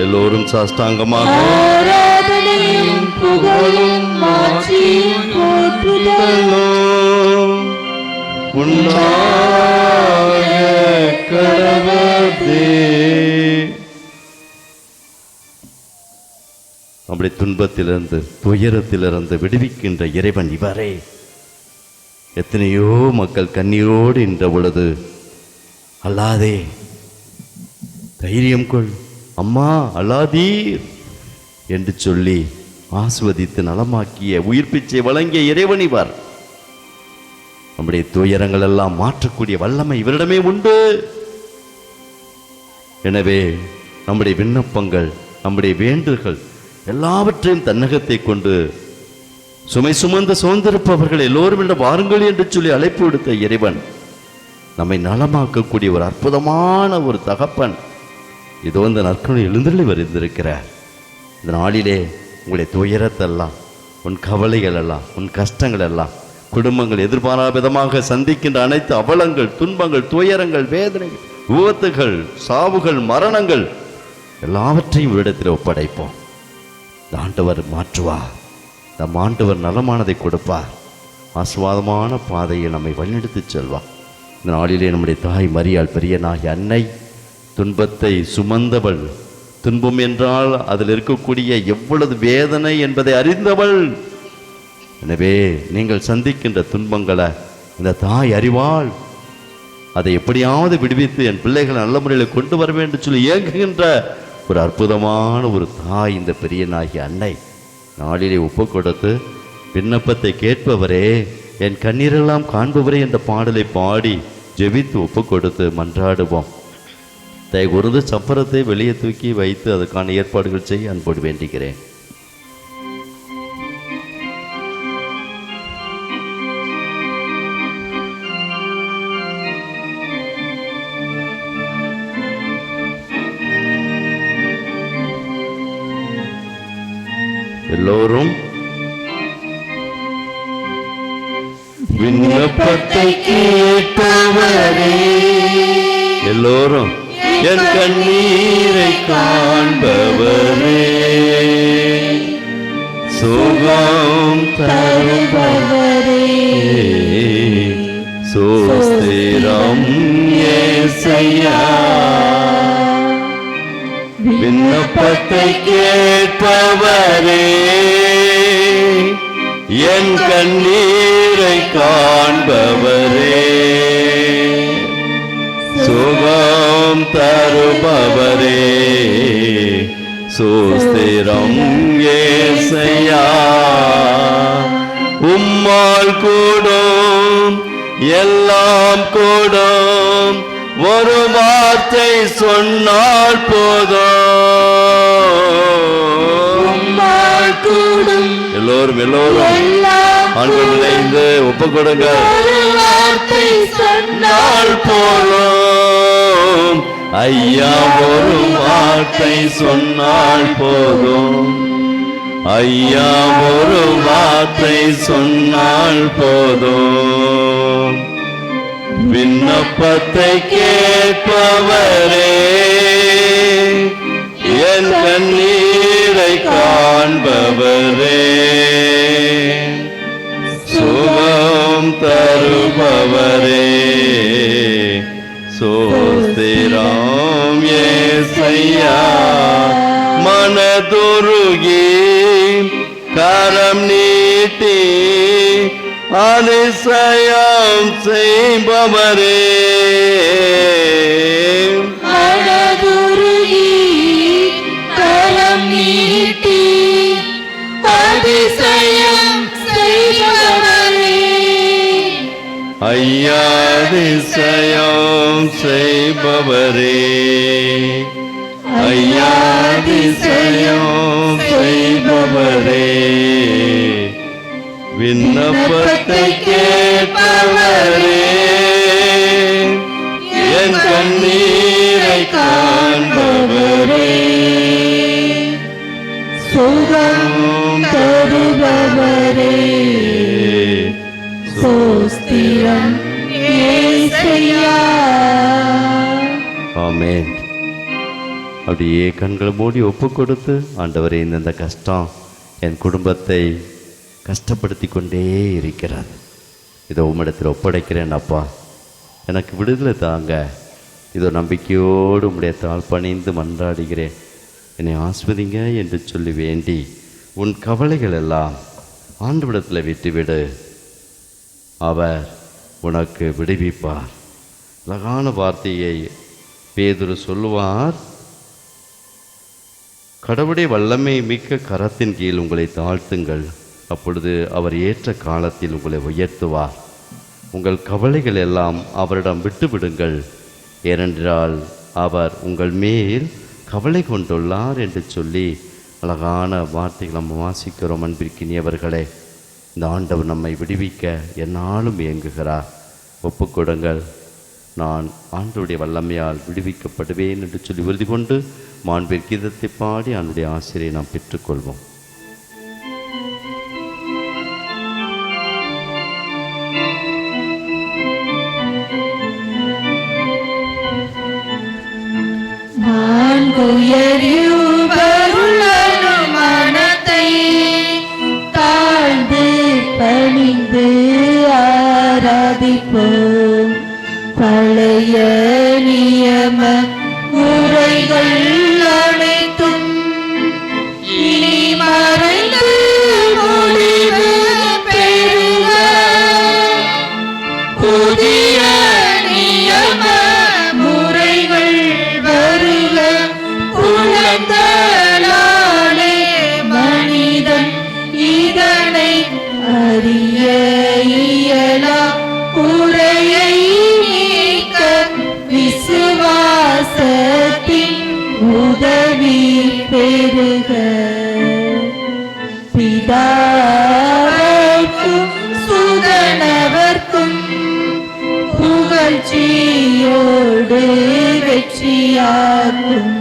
எல்லோரும் சாஸ்தாங்கமாக புகழும் மாட்சியும் போற்றுதலும் உண்டாக கடவுளே துன்பத்திலிருந்து துயரத்திலிருந்து விடுவிக்கின்ற இறைவன் இவரே. எத்தனையோ மக்கள் கண்ணீரோடு நின்ற பொழுது அல்லாதே தைரியம் கொள். அம்மா அல்லாதீர் என்று சொல்லி ஆஸ்வதித்து நலமாக்கிய உயிர்ப்பிச்சை வழங்கிய இறைவன் இவர். நம்முடைய துயரங்கள் எல்லாம் மாற்றக்கூடிய வல்லமை இவரிடமே உண்டு. எனவே நம்முடைய விண்ணப்பங்கள் நம்முடைய வேண்டுகள் எல்லாவற்றையும் தன்னகத்தை கொண்டு சுமை சுமந்த சுதந்திருப்பவர்கள் எல்லோரும் என்று வாருங்கள் என்று சொல்லி அழைப்பு விடுத்த இறைவன் நம்மை நலமாக்கக்கூடிய ஒரு அற்புதமான ஒரு தகப்பன். இதோ இந்த நற்கொடை எழுந்தருளி வருந்திருக்கிறார் இந்த நாளிலே உங்களுடைய துயரத்தெல்லாம் உன் கவலைகள் எல்லாம் உன் கஷ்டங்கள் எல்லாம் குடும்பங்கள் எதிர்பாராத விதமாக சந்திக்கின்ற அனைத்து அவலங்கள் துன்பங்கள் துயரங்கள் வேதனைகள் விபத்துகள் சாவுகள் மரணங்கள் எல்லாவற்றையும் இடத்தில் ஒப்படைப்போம். ஆண்டவர் மாற்றுவார் நம் ஆண்டவர் நலமானதை கொடுப்பார் ஆசுவாதமான பாதையை நம்மை வழிநடத்தி செல்வார் இந்த நாளிலே நம்முடைய தாய் மரியாள் பெரிய நாய் அன்னை துன்பத்தை சுமந்தவள். துன்பம் என்றால் அதில் இருக்கக்கூடிய எவ்வளவு வேதனை என்பதை அறிந்தவள். எனவே நீங்கள் சந்திக்கின்ற துன்பங்களை இந்த தாய் அறிவாள். அதை எப்படியாவது விடுவித்து என் பிள்ளைகளை நல்ல முறையில் கொண்டு வர வேண்டும் சொல்லி இயங்குகின்ற ஒரு அற்புதமான ஒரு தாய் இந்த பெரிய நாயகி அன்னை. நாளிலே ஒப்பு கொடுத்து விண்ணப்பத்தை கேட்பவரே என் கண்ணீரெல்லாம் காண்பவரே என்ற பாடலை பாடி ஜெபித்து ஒப்பு கொடுத்து மன்றாடுவோம். தயவு சப்பரத்தை வெளியே தூக்கி வைத்து அதற்கான ஏற்பாடுகள் செய்ய அன்போடு வேண்டுகிறேன். எல்லோரும் விண்ணப்பத்தை கேட்பவரே எல்லோரும் என் கண்ணீரை காண்பவரே. சுகம் தருபவரே. சோஸ்திரம் ஏசையா. விண்ணப்பத்தை கேட்பவரே என் கண்ணீரை காண்பவரே. சுகம் தருபவரே சோஸ்திரம் ஏசையா. உம்மால் கூடும் எல்லாம் கூடும் ஒரு வார்த்தை சொன்னால் போதும். எல்லோரும் எல்லோரும். ஆண்கள் இணைந்து ஒப்பு கொடுங்க வார்த்தை சொன்னால் போலும் ஐயா ஒரு வார்த்தை சொன்னால் போதும். ஐயா ஒரு வார்த்தை சொன்னால் போதும். விண்ணப்பத்தை கேட்பவரே என் கண்ணீரை காண்பவரே. சுகம் தருபவரே சோஸ்திராம் ஏசையா மனதுருகி கரம் நீ அதிசயம் செய்பவரே. அழகுருகி கரம் நீட்டி அதிசயம் செய்பவரே. ஐயாதிசயம் செய்பவரே. ஐயாதிசயம் செய்பவரே. விண்ணப்பத்தை கேட்பவரே என் கண்ணீரை காண்பவரே. சுகம் தருபவரே. சோஸ்திரம் ஆமென். அப்படியே கண்களை மூடி ஒப்பு கொடுத்து ஆண்டவரே இந்த கஷ்டம் என் குடும்பத்தை கஷ்டப்படுத்தி கொண்டே இருக்கிறார். இதை உம்மிடத்தில் ஒப்படைக்கிறேன் அப்பா. எனக்கு விடுதலை தாங்க. இதோ நம்பிக்கையோடு உம்முடைய தாழ் பணிந்து மன்றாடுகிறேன். என்னை ஆஸ்வதிங்க என்று சொல்லி வேண்டி உன் கவலைகள் எல்லாம் ஆண்டவிடத்தில் விட்டுவிடு. அவர் உனக்கு விடுவிப்பார். அழகான வார்த்தையை பேதுரு சொல்லுவார். கடவுடைய வல்லமை மிக்க கரத்தின் கீழ் உங்களை தாழ்த்துங்கள். அப்பொழுது அவர் ஏற்ற காலத்தில் உங்களை உயர்த்துவார் உங்கள் கவலைகள் எல்லாம் அவரிடம் விட்டுவிடுங்கள். ஏனென்றால் அவர் உங்கள் மேல் கவலை கொண்டுள்ளார் என்று சொல்லி அழகான வார்த்தைகள் நம்ம வாசிக்கிறோம் அன்பிற்கினியவர்களே. இந்த ஆண்டவர் நம்மை விடுவிக்க என்னாலும் இயங்குகிறார். ஒப்புக்கொடுங்கள். நான் ஆண்டுடைய வல்லமையால் விடுவிக்கப்படுவேன் என்று சொல்லி உறுதி கொண்டு மாண்பிற்கீதத்தை பாடி அவனுடைய ஆசிரியை நாம் பெற்றுக்கொள்வோம். பணிந்து ஆராதிப்போம் பழைய நியம முறைகள் புகழ்ச்சியோடு வெற்றியாகும்.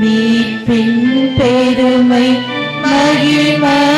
மீட்பின் பெருமை மகிமையோடு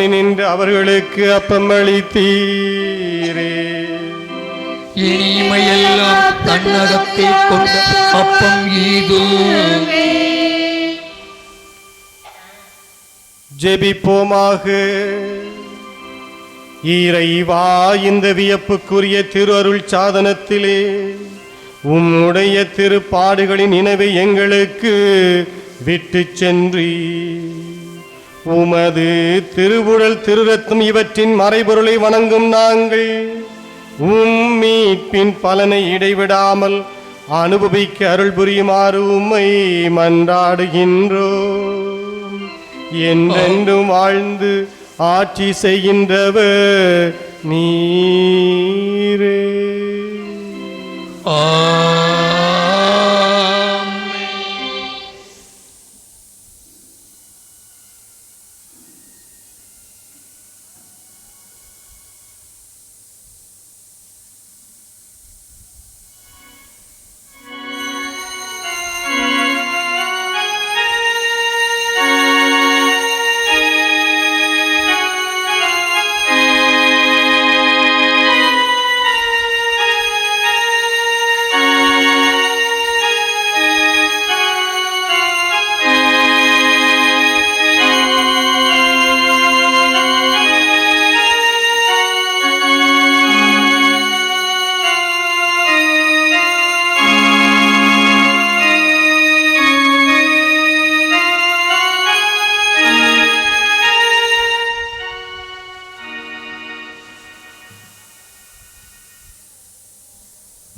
வானி நின்று அவர்களுக்கு அப்பம் அளித்தீரே. இனிமையெல்லாம் தன்னகத்தில் கொண்ட அப்பம் ஜெபிப்போமாக. இறைவா இந்த வியப்புக்குரிய திருஅருள் சாதனத்திலே உம்முடைய திருப்பாடுகளின் நினைவை எங்களுக்கு விட்டு சென்றி உமது திருவுழல் திருரத்தம் இவற்றின் மறைபொருளை வணங்கும் நாங்கள். உம் மீட்பின் பலனை இடைவிடாமல் அனுபவிக்க அருள் புரியுமாறு உம்மை மன்றாடுகின்றோ என்றென்றும் வாழ்ந்து ஆட்சி செய்கின்றவர் நீரே. ஆ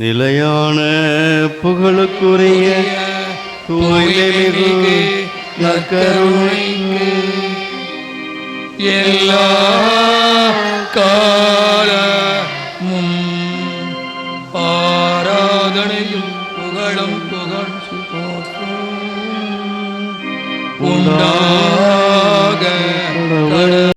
நிலையான புகழுக்குரிய தூய்மைமிகு நற்கருணைக்கு எல்லா காலமும்